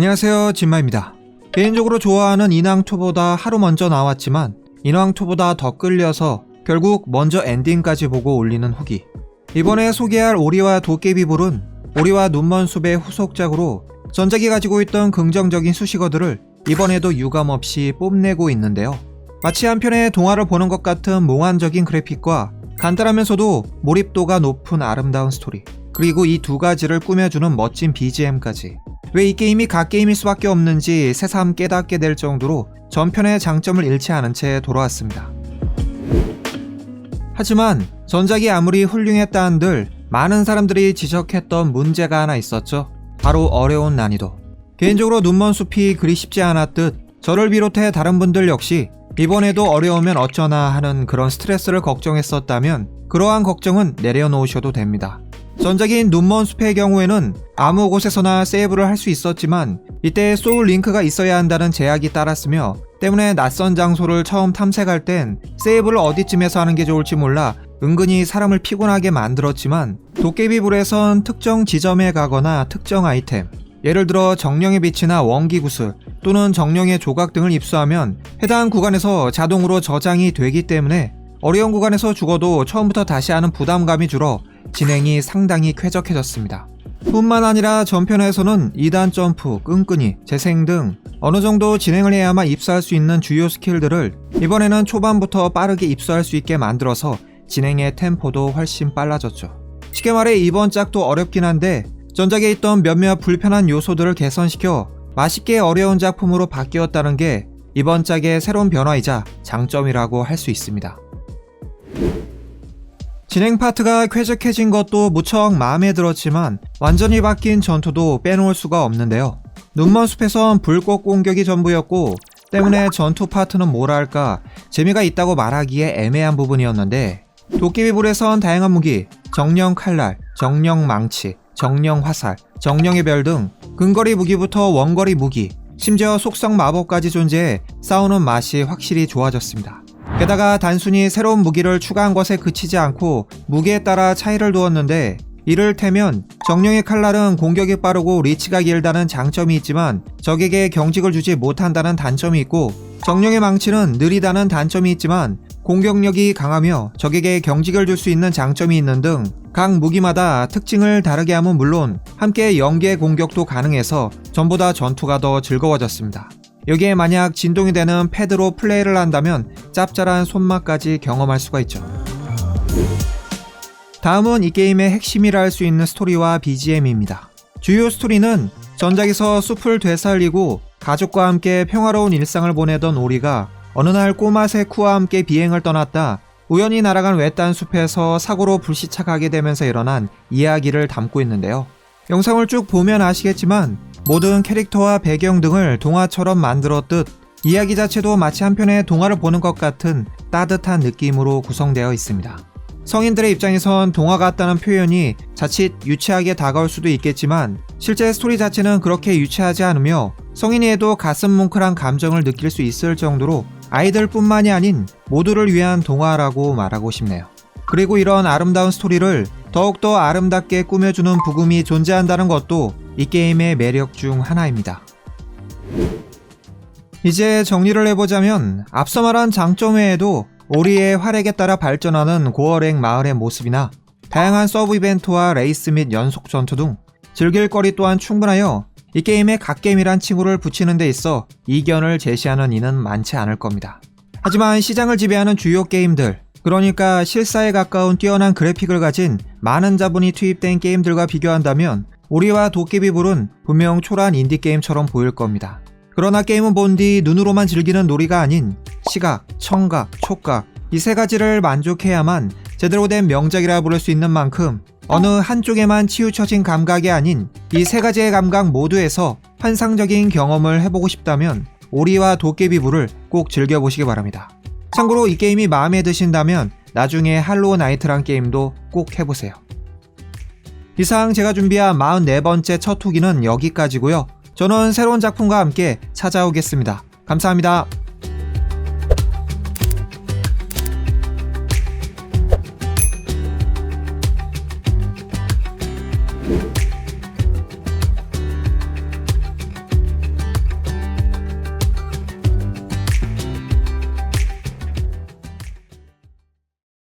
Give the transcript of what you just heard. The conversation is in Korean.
안녕하세요 진마입니다. 개인적으로 좋아하는 인왕2보다 하루 먼저 나왔지만 인왕2보다 더 끌려서 결국 먼저 엔딩까지 보고 올리는 후기. 이번에 소개할 오리와 도깨비불은 오리와 눈먼 숲의 후속작으로 전작이 가지고 있던 긍정적인 수식어들을 이번에도 유감없이 뽐내고 있는데요. 마치 한편의 동화를 보는 것 같은 몽환적인 그래픽과 간단하면서도 몰입도가 높은 아름다운 스토리 그리고 이 두 가지를 꾸며주는 멋진 BGM까지 왜 이 게임이 갓게임일 수밖에 없는지 새삼 깨닫게 될 정도로 전편의 장점을 잃지 않은 채 돌아왔습니다. 하지만 전작이 아무리 훌륭했다 한들 많은 사람들이 지적했던 문제가 하나 있었죠. 바로 어려운 난이도. 개인적으로 눈먼 숲이 그리 쉽지 않았듯 저를 비롯해 다른 분들 역시 이번에도 어려우면 어쩌나 하는 그런 스트레스를 걱정했었다면 그러한 걱정은 내려놓으셔도 됩니다. 전작인 눈먼 숲의 경우에는 아무 곳에서나 세이브를 할 수 있었지만 이때 소울 링크가 있어야 한다는 제약이 따랐으며 때문에 낯선 장소를 처음 탐색할 땐 세이브를 어디쯤에서 하는 게 좋을지 몰라 은근히 사람을 피곤하게 만들었지만 도깨비불에선 특정 지점에 가거나 특정 아이템 예를 들어 정령의 빛이나 원기 구슬 또는 정령의 조각 등을 입수하면 해당 구간에서 자동으로 저장이 되기 때문에 어려운 구간에서 죽어도 처음부터 다시 하는 부담감이 줄어 진행이 상당히 쾌적해졌습니다. 뿐만 아니라 전편에서는 2단 점프, 끈끈이, 재생 등 어느 정도 진행을 해야만 입수할 수 있는 주요 스킬들을 이번에는 초반부터 빠르게 입수할 수 있게 만들어서 진행의 템포도 훨씬 빨라졌죠. 쉽게 말해 이번 짝도 어렵긴 한데 전작에 있던 몇몇 불편한 요소들을 개선시켜 맛있게 어려운 작품으로 바뀌었다는 게 이번 짝의 새로운 변화이자 장점이라고 할 수 있습니다. 진행 파트가 쾌적해진 것도 무척 마음에 들었지만 완전히 바뀐 전투도 빼놓을 수가 없는데요. 눈먼 숲에선 불꽃 공격이 전부였고 때문에 전투 파트는 뭐랄까 재미가 있다고 말하기에 애매한 부분이었는데 도깨비불에선 다양한 무기, 정령 칼날, 정령 망치, 정령 화살, 정령의 별 등 근거리 무기부터 원거리 무기, 심지어 속성 마법까지 존재해 싸우는 맛이 확실히 좋아졌습니다. 게다가 단순히 새로운 무기를 추가한 것에 그치지 않고 무게에 따라 차이를 두었는데 이를테면 정령의 칼날은 공격이 빠르고 리치가 길다는 장점이 있지만 적에게 경직을 주지 못한다는 단점이 있고 정령의 망치는 느리다는 단점이 있지만 공격력이 강하며 적에게 경직을 줄 수 있는 장점이 있는 등 각 무기마다 특징을 다르게 함은 물론 함께 연계 공격도 가능해서 전보다 전투가 더 즐거워졌습니다. 여기에 만약 진동이 되는 패드로 플레이를 한다면 짭짤한 손맛까지 경험할 수가 있죠. 다음은 이 게임의 핵심이라 할 수 있는 스토리와 BGM입니다. 주요 스토리는 전작에서 숲을 되살리고 가족과 함께 평화로운 일상을 보내던 오리가 어느 날 꼬마 세쿠와 함께 비행을 떠났다 우연히 날아간 외딴 숲에서 사고로 불시착하게 되면서 일어난 이야기를 담고 있는데요. 영상을 쭉 보면 아시겠지만 모든 캐릭터와 배경 등을 동화처럼 만들었듯 이야기 자체도 마치 한편의 동화를 보는 것 같은 따뜻한 느낌으로 구성되어 있습니다. 성인들의 입장에선 동화 같다는 표현이 자칫 유치하게 다가올 수도 있겠지만 실제 스토리 자체는 그렇게 유치하지 않으며 성인이 해도 가슴 뭉클한 감정을 느낄 수 있을 정도로 아이들뿐만이 아닌 모두를 위한 동화라고 말하고 싶네요. 그리고 이런 아름다운 스토리를 더욱더 아름답게 꾸며주는 부금이 존재한다는 것도 이 게임의 매력 중 하나입니다. 이제 정리를 해보자면 앞서 말한 장점 외에도 오리의 활약에 따라 발전하는 고어랭 마을의 모습이나 다양한 서브 이벤트와 레이스 및 연속 전투 등 즐길 거리 또한 충분하여 이 게임에 갓게임이란 칭호를 붙이는 데 있어 이견을 제시하는 이는 많지 않을 겁니다. 하지만 시장을 지배하는 주요 게임들, 그러니까 실사에 가까운 뛰어난 그래픽을 가진 많은 자본이 투입된 게임들과 비교한다면 우리와 도깨비불은 분명 초라한 인디게임처럼 보일 겁니다. 그러나 게임은 본 뒤 눈으로만 즐기는 놀이가 아닌 시각, 청각, 촉각 이 세 가지를 만족해야만 제대로 된 명작이라 부를 수 있는 만큼 어느 한쪽에만 치우쳐진 감각이 아닌 이 세 가지의 감각 모두에서 환상적인 경험을 해보고 싶다면 오리와 도깨비불을 꼭 즐겨보시기 바랍니다. 참고로 이 게임이 마음에 드신다면 나중에 할로우 나이트란 게임도 꼭 해보세요. 이상 제가 준비한 44번째 첫 후기는 여기까지고요. 저는 새로운 작품과 함께 찾아오겠습니다. 감사합니다.